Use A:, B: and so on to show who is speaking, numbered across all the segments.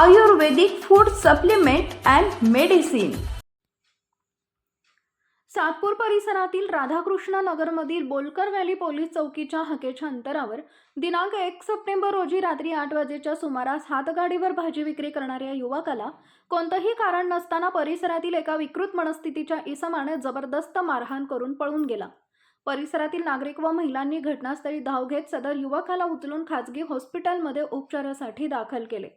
A: Ayurvedic food supplement and medicine. Satpur परिसरातील राधाकृष्ण नगरमधील बोलकर व्हॅली पोलीस चौकीच्या हकेच्या अंतरावर दिनांक एक सप्टेंबर रोजी रात्री आठ वाजेच्या सुमारास हातगाडीवर भाजी विक्री करणाऱ्या युवकाला कोणतंही कारण नसताना परिसरातील एका विकृत मनस्थितीच्या इसमाने जबरदस्त मारहाण करून पळून गेला. परिसरातील नागरिक व महिलांनी घटनास्थळी धाव घेत सदर युवकाला उचलून खाजगी हॉस्पिटलमध्ये उपचारासाठी दाखल केले.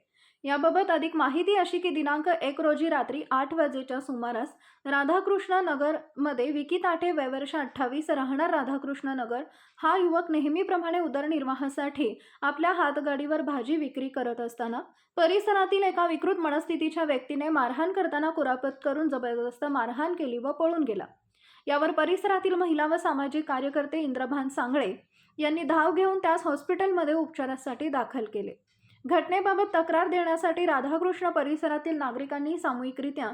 A: याबाबत अधिक माहिती अशी की दिनांक एक रोजी रात्री आठ वाजेच्या सुमारास राधाकृष्ण नगरमध्ये विकी ताटे वयवर्ष अठ्ठावीस राहणार राधाकृष्ण नगर हा युवक नेहमीप्रमाणे उदरनिर्वाहासाठी आपल्या हातगाडीवर भाजी विक्री करत असताना परिसरातील एका विकृत मनस्थितीच्या व्यक्तीने मारहाण करताना कुरापत करून जबरदस्त मारहाण केली व पळून गेला. यावर परिसरातील महिला व सामाजिक कार्यकर्ते इंद्रभान सांगळे यांनी धाव घेऊन त्यास हॉस्पिटलमध्ये उपचारासाठी दाखल केले. घटनेबाबत तक्रार देण्यासाठी राधाकृष्ण परिसरातील नागरिकांनी सामूहिकरित्या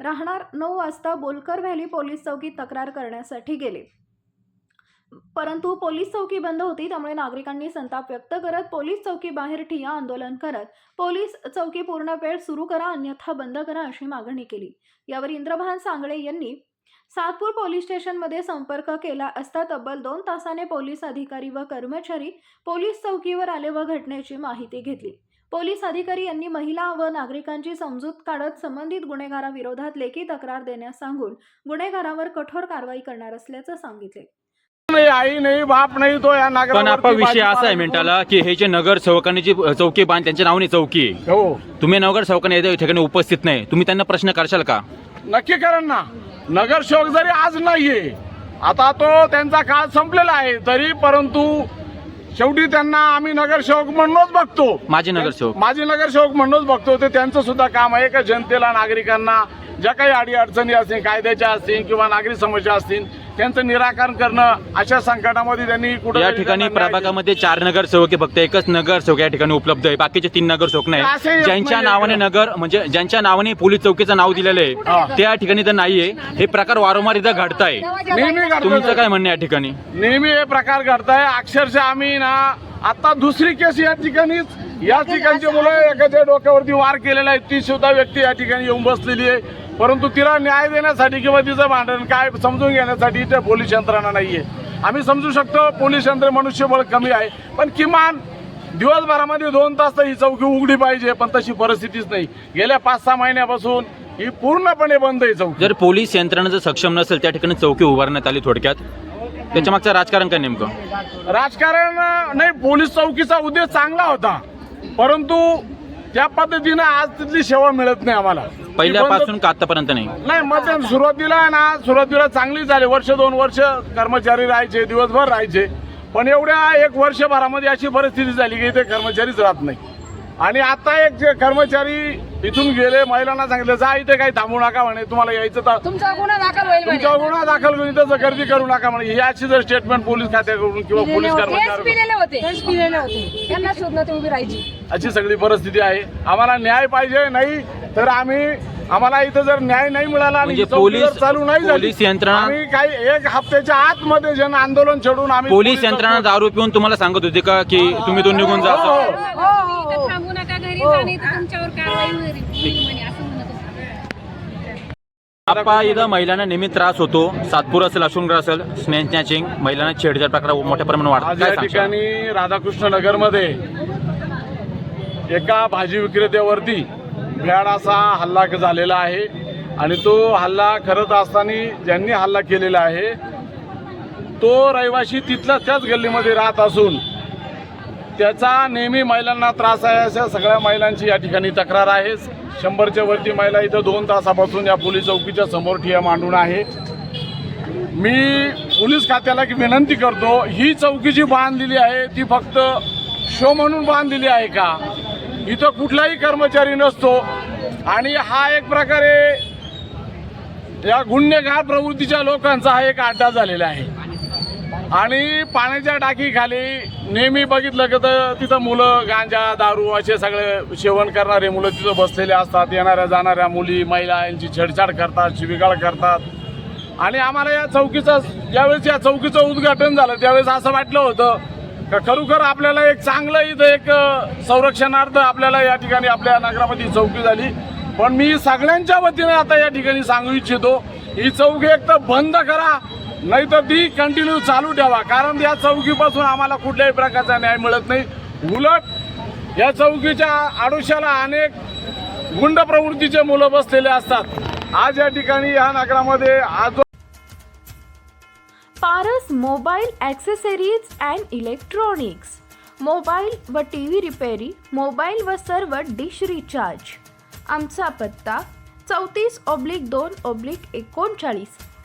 A: राहणार नऊ वाजता बोलकर व्हॅली पोलीस चौकीत तक्रार करण्यासाठी गेले. परंतु पोलीस चौकी बंद होती त्यामुळे नागरिकांनी संताप व्यक्त करत पोलीस चौकी बाहेर ठिया आंदोलन करत पोलीस चौकी पूर्ण वेळ सुरू करा अन्यथा बंद करा अशी मागणी केली. यावर इंद्रभान सांगळे यांनी सातपूर पोलीस स्टेशनमध्ये संपर्क केला असता तब्बल दोन तासाने पोलीस अधिकारी व कर्मचारी पोलीस चौकीवर आले व घटनेची माहिती घेतली. पोलीस अधिकारी यांनी महिला व नागरिकांची समजूत काढत संबंधित गुन्हेगाराविरोधात लेखी तक्रार देण्यास सांगून गुन्हेगारावर कठोर कारवाई करणार असल्याचं सांगितले.
B: नाही आई नाही बाप नाही तो या
C: पण
B: नागरावरती
C: आपा विषय असा आहे मिनिटाला की हे जे नगर सेवकांनी जी चौकी बांध त्यांच्या नावाने चौकी आहे.
B: हो.
C: तुम्ही नगर सेवकांनी या ठिकाणी उपस्थित नाही. तुम्ही त्यांना प्रश्न करशाल का?
B: नक्की करण ना. नगरसेवक जरी आज नाहीये आता तो त्यांचा काळ संपलेला आहे तरी परंतु शेवटी त्यांना आम्ही नगरसेवक म्हणूनच बघतो.
C: माझे नगरसेवक
B: माझे नगरसेवक म्हणूनच बघतो. ते त्यांचं सुद्धा काम आहे का? जनतेला नागरिकांना ज्या काही अडी अडचणी असतील कायद्याच्या असतील किंवा नागरिक समस्या असतील त्यांचं निराकरण करणं अशा संकटामध्ये त्यांनी कुठं
C: या ठिकाणी प्रभागामध्ये चार नगरसेवक आहे फक्त एकच नगरसेवक या ठिकाणी उपलब्ध आहे. बाकीचे तीन नगरसेवक
B: असे
C: नाही ज्यांच्या
B: नाही
C: नावाने. नगर म्हणजे ज्यांच्या नावाने पोलीस चौकीचं नाव दिलेलं. आहे त्या ठिकाणी तर नाहीये. हे प्रकार वारंवार इथं घडताय.
B: नेहमी
C: तुमचं
B: घडतं
C: काय म्हणणं आहे या ठिकाणी?
B: नेहमी हे प्रकार घडताय. अक्षरशः आम्ही ना आता दुसरी केस या ठिकाणीच या ठिकाणची मुलं एखाद्या डोक्यावरती वार केलेला आहे. ती सुद्धा व्यक्ती या ठिकाणी येऊन बसलेली आहे. परंतु तिला न्याय देण्यासाठी किंवा तिचं भांडण काय समजून घेण्यासाठी इथे पोलीस यंत्रणा नाहीये. आम्ही समजू शकतो पोलीस यंत्र मनुष्यबळ कमी आहे. पण किमान दिवसभरामध्ये दोन तास तर ही चौकी उघडी पाहिजे पण तशी परिस्थितीच नाही. गेल्या पाच सहा महिन्यापासून ही पूर्णपणे बंद आहे चौकी.
C: जर पोलीस यंत्रणा जर सक्षम नसेल त्या ठिकाणी चौकी उभारण्यात आली थोडक्यात. त्याच्या मागचं राजकारण काय नेमकं?
B: राजकारण नाही पोलीस चौकीचा उद्देश चांगला होता. परंतु त्या पद्धतीनं आज तिथली सेवा मिळत नाही आम्हाला.
C: पहिल्यापासून का आतापर्यंत नाही.
B: नाही मग ते सुरुवातीला ना सुरुवातीला चांगली झाली. वर्ष दोन वर्ष कर्मचारी राहायचे दिवसभर राहायचे. पण एवढ्या एक वर्षभरामध्ये अशी परिस्थिती झाली की इथे कर्मचारीच राहत नाही. आणि आता एक जे कर्मचारी इथून गेले महिलांना सांगितलं जा इथे काही थांबू नका म्हणे तुम्हाला यायचं तर
D: तुमचा गुन्हा दाखल होईल म्हणे.
B: तुमच्या गुन्हा दाखल करून इथं गर्दी करू नका म्हणे ही अशी जर स्टेटमेंट पोलीस खात्याकडून किंवा पोलीस
D: तेच
B: कर्मचारी
D: पिलेले होते तेच पिलेले होते त्यांना शोधणं ते उभी राहायची
B: अशी सगळी परिस्थिती आहे आम्हाला न्याय पाहिजे नाही तर आम्ही आम्हाला इथं जर न्याय नाही मिळाला आणि
C: म्हणजे
B: ही चौकी जर
C: पोलीस-
B: चालू नाही झाली,
C: पोलीस यंत्रणा-
B: आम्ही काही एक हप्त्याच्या आतमध्ये जन आंदोलन छेडून आम्ही
C: पोलीस यंत्रणा दारू पिऊन तुम्हाला सांगत होते का की तुम्ही तो निघून जा
B: हो, हो.
D: हो, हो, हो.
E: थांबू नका घरी जाणे तर तुमच्यावर कारवाई होईल. म्हणे असं म्हणत होते.
C: आपा इथं महिलांना नेहमी त्रास होतो. सातपूर असेल अशुंगर असेल स्नेह स्नॅचिंग महिलांना छेडछाड प्रकार मोठ्या प्रमाणात
B: आज
C: काय
B: या? ठिकाणी राधाकृष्ण नगरमध्ये एका भाजी विक्रेत्यावरती भ्याड असा हल्ला झालेला आहे. आणि तो हल्ला करत असताना ज्यांनी हल्ला केलेला आहे तो रहिवाशी तिथल्या त्याच गल्लीमध्ये राहत असून त्याचा नेहमी महिलांना त्रास आहे अशा सगळ्या महिलांची या ठिकाणी तक्रार आहे. शंभरच्या वरती महिला इथं दोन तासापासून या पोलीस चौकीच्या समोर ठिया मांडून आहे. मी पोलीस खात्याला की विनंती करतो ही चौकी जी बांधलेली आहे ती फक्त शो म्हणून बांधलेली आहे का? इथं कुठलाही कर्मचारी नसतो. आणि हा एक प्रकारे या गुन्हेगार प्रवृत्तीच्या लोकांचा हा एक अड्डा झालेला आहे. आणि पाण्याच्या टाकीखाली नेहमी बघितलं की तर तिथं मुलं गांजा दारू असे सगळे सेवन करणारे मुलं तिथं बसलेले असतात. येणाऱ्या जाणाऱ्या मुली महिला यांची छेडछाड करतात शिबिगाळ करतात. आणि आम्हाला या चौकीचं ज्यावेळेस या चौकीचं उद्घाटन झालं त्यावेळेस असं वाटलं होतं का खरोखर आपल्याला एक चांगलं इथं एक संरक्षणार्थ आपल्याला या ठिकाणी आपल्या नगरामध्ये चौकी झाली. पण मी सगळ्यांच्या वतीने आता या ठिकाणी सांगू इच्छितो ही चौकी एक तर बंद करा नाही तर ती कंटिन्यू चालू ठेवा. कारण या चौकीपासून आम्हाला कुठल्याही प्रकारचा न्याय मिळत नाही. उलट या चौकीच्या आडोशाला अनेक गुंड प्रवृत्तीचे मुलं बसलेले असतात. आज या ठिकाणी या नगरामध्ये आज
A: Paras mobile accessories and electronics. Mobile व टी व्ही रिपेरी मोबाईल व सर्व डिश रिचार्ज. आमचा पत्ता चौतीस ऑब्लिक दोन ऑब्लिक एकोणचाळीस.